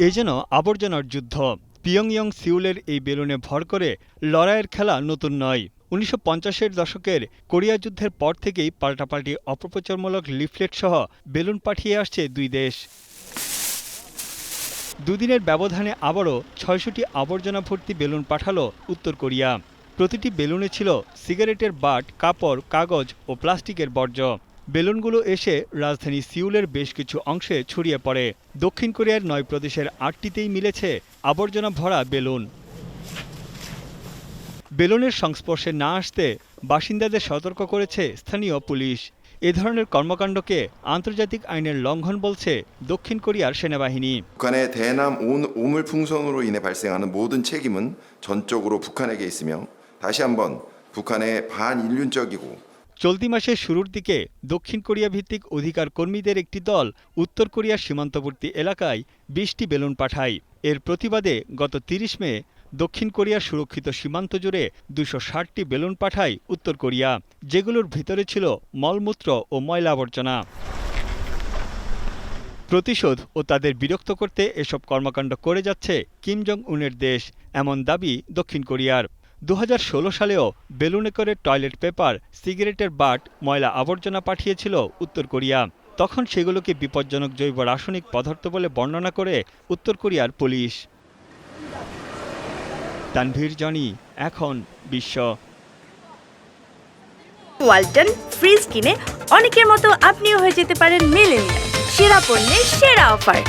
এ যেন আবর্জনার যুদ্ধ। পিয়ংইয়ং সিউলের এই বেলুনে ভর করে লড়াইয়ের খেলা নতুন নয়। উনিশশো পঞ্চাশের দশকের কোরিয়া যুদ্ধের পর থেকেই পাল্টাপাল্টি অপপ্রচারমূলক লিফলেট সহ বেলুন পাঠিয়ে আসছে দুই দেশ। দুদিনের ব্যবধানে আবারও ছয়শটি আবর্জনা ভর্তি বেলুন পাঠালো উত্তর কোরিয়া। প্রতিটি বেলুনে ছিল সিগারেটের বাট, কাপড়, কাগজ ও প্লাস্টিকের বর্জ্য। বেলুনগুলো এসে রাজধানী সিউলের বেশ কিছু অংশে ছড়িয়ে পড়ে দক্ষিণ কোরিয়ার নয় প্রদেশের আটটিতেই মিলেছে আবর্জনা ভরা বেলুন বেলুনের সংস্পর্শে না আসতে বাসিন্দাদের সতর্ক করেছে স্থানীয় পুলিশ এ ধরনের কর্মকাণ্ডকে আন্তর্জাতিক আইনের লঙ্ঘন বলছে দক্ষিণ কোরিয়ার সেনাবাহিনী 북한의 대남 온- 오물풍선으로 인해 발생하는 모든 책임은 전적으로 북한에게 있으며 다시 한번 북한의 반인륜적이고 চলতি মাসের শুরুর দিকে দক্ষিণ কোরিয়া ভিত্তিক অধিকার কর্মীদের একটি দল উত্তর কোরিয়ার সীমান্তবর্তী এলাকায় বিশটি বেলুন পাঠায়। এর প্রতিবাদে গত তিরিশ মে দক্ষিণ কোরিয়ার সুরক্ষিত সীমান্ত জুড়ে দুশো ষাটটি বেলুন পাঠায় উত্তর কোরিয়া, যেগুলোর ভিতরে ছিল মলমূত্র ও ময়লা আবর্জনা। প্রতিশোধ ও তাদের বিরক্ত করতে এসব কর্মকাণ্ড করে যাচ্ছে কিম জং উনের দেশ, এমন দাবি দক্ষিণ কোরিয়ার। দু হাজার ষোলো সালেও বেলুনে করে টয়লেট পেপার, সিগারেটের বাট, ময়লা আবর্জনা পাঠিয়েছিল উত্তর কোরিয়া। তখন সেগুলোকে বিপজ্জনক জৈব রাসায়নিক পদার্থ বলে বর্ণনা করে উত্তর কোরিয়ার পুলিশ। তানভীর, জনি, এখন বিশ্ব। ওয়ালটন ফ্রিজ কিনে অনেকের মতো আপনিও হয়ে যেতে পারেন মিলেনিয়া সেরা পণ্যের সেরা অফার।